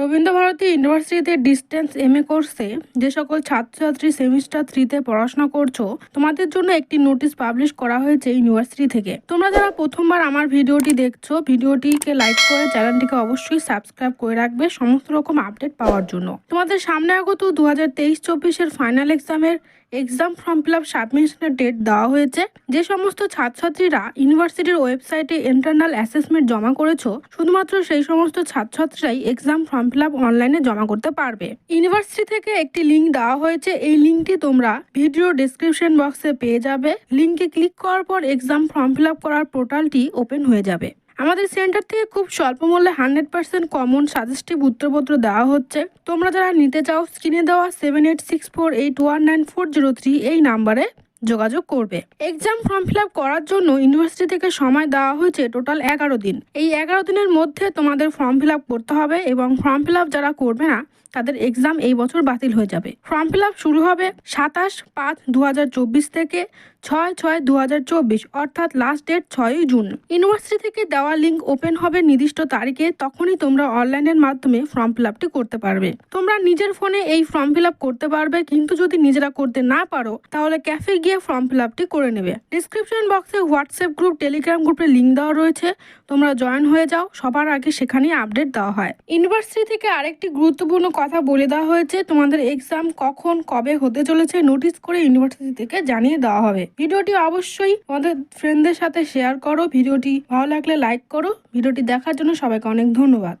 রবীন্দ্রভারতী ইউনিভার্সিটিতে distance M A কোর্সে যে সকল ছাত্রছাত্রী সেমিস্টার থ্রিতে পড়াশোনা করছ, তোমাদের জন্য একটি নোটিশ পাবলিশ করা হয়েছে ইউনিভার্সিটি থেকে। তোমরা যারা প্রথমবার আমার ভিডিওটি দেখছ, ভিডিওটিকে লাইক করে চ্যানেলটিকে অবশ্যই সাবস্ক্রাইব করে রাখবে সমস্ত রকম আপডেট পাওয়ার জন্য। তোমাদের সামনে আগত দু হাজার তেইশ চব্বিশের ফাইনাল এক্সামের এক্সাম ফর্ম ফিল আপ সাবমিশনের ডেট দেওয়া হয়েছে। যে সমস্ত ছাত্রছাত্রীরা ইউনিভার্সিটির ওয়েবসাইটে ইন্টারনাল অ্যাসেসমেন্ট জমা করেছ, শুধুমাত্র সেই সমস্ত ছাত্রছাত্রীরাই এক্সাম ফর্ম ফিল আপ অনলাইনে জমা করতে পারবে। ইউনিভার্সিটি থেকে একটি লিঙ্ক দেওয়া হয়েছে। এই লিঙ্কটি তোমরা ভিডিও ডিসক্রিপশন বক্সে পেয়ে যাবে। লিঙ্কে ক্লিক করার পর এক্সাম ফর্ম ফিল আপ করার পোর্টালটি ওপেন হয়ে যাবে। আমাদের সেন্টার থেকে খুব স্বল্প মূল্যে হান্ড্রেড পার্সেন্ট কমন সাজেস্টিভ উত্তরপত্র দেওয়া হচ্ছে। তোমরা যারা নিতে চাও স্ক্রিনে দেওয়া seven eight six four eight one nine four zero three এই নাম্বারে যোগাযোগ করবে। এক্সাম ফর্ম ফিল করার জন্য ইউনিভার্সিটি থেকে সময় দেওয়া হয়েছে টোটাল এগারো দিন। এই এগারো দিনের মধ্যে তোমাদের ফর্ম ফিল করতে হবে এবং ফর্ম ফিল যারা করবে না, তাদের এক্সাম এই বছর বাতিল হয়ে যাবে। ফর্ম ফিল শুরু হবে সাতাশ পাঁচ দু থেকে ছয় ছয় দু অর্থাৎ লাস্ট ডেট ছয়ই জুন। ইউনিভার্সিটি থেকে দেওয়া লিঙ্ক ওপেন হবে নির্দিষ্ট তারিখে, তখনই তোমরা অনলাইনের মাধ্যমে ফর্ম ফিল করতে পারবে। তোমরা নিজের ফোনে এই ফর্ম ফিল করতে পারবে, কিন্তু যদি নিজেরা করতে না পারো, তাহলে ক্যাফে গিয়ে ফর্ম ফিল আপটি করে নেবে। ডিসক্রিপশন বক্সে হোয়াটসঅ্যাপ গ্রুপ টেলিগ্রাম গ্রুপের লিঙ্ক দেওয়া রয়েছে। তোমরা জয়েন হয়ে যাও। সবার আগে সেখানেই আপডেট দেওয়া হয়। ইউনিভার্সিটি থেকে আরেকটি গুরুত্বপূর্ণ কথা বলে দেওয়া হয়েছে। তোমাদের এক্সাম কখন, কবে হতে চলেছে নোটিস করে ইউনিভার্সিটি থেকে জানিয়ে দেওয়া হবে। ভিডিওটি অবশ্যই তোমাদের ফ্রেন্ডদের সাথে শেয়ার করো। ভিডিওটি ভালো লাগলে লাইক করো। ভিডিওটি দেখার জন্য সবাইকে অনেক ধন্যবাদ।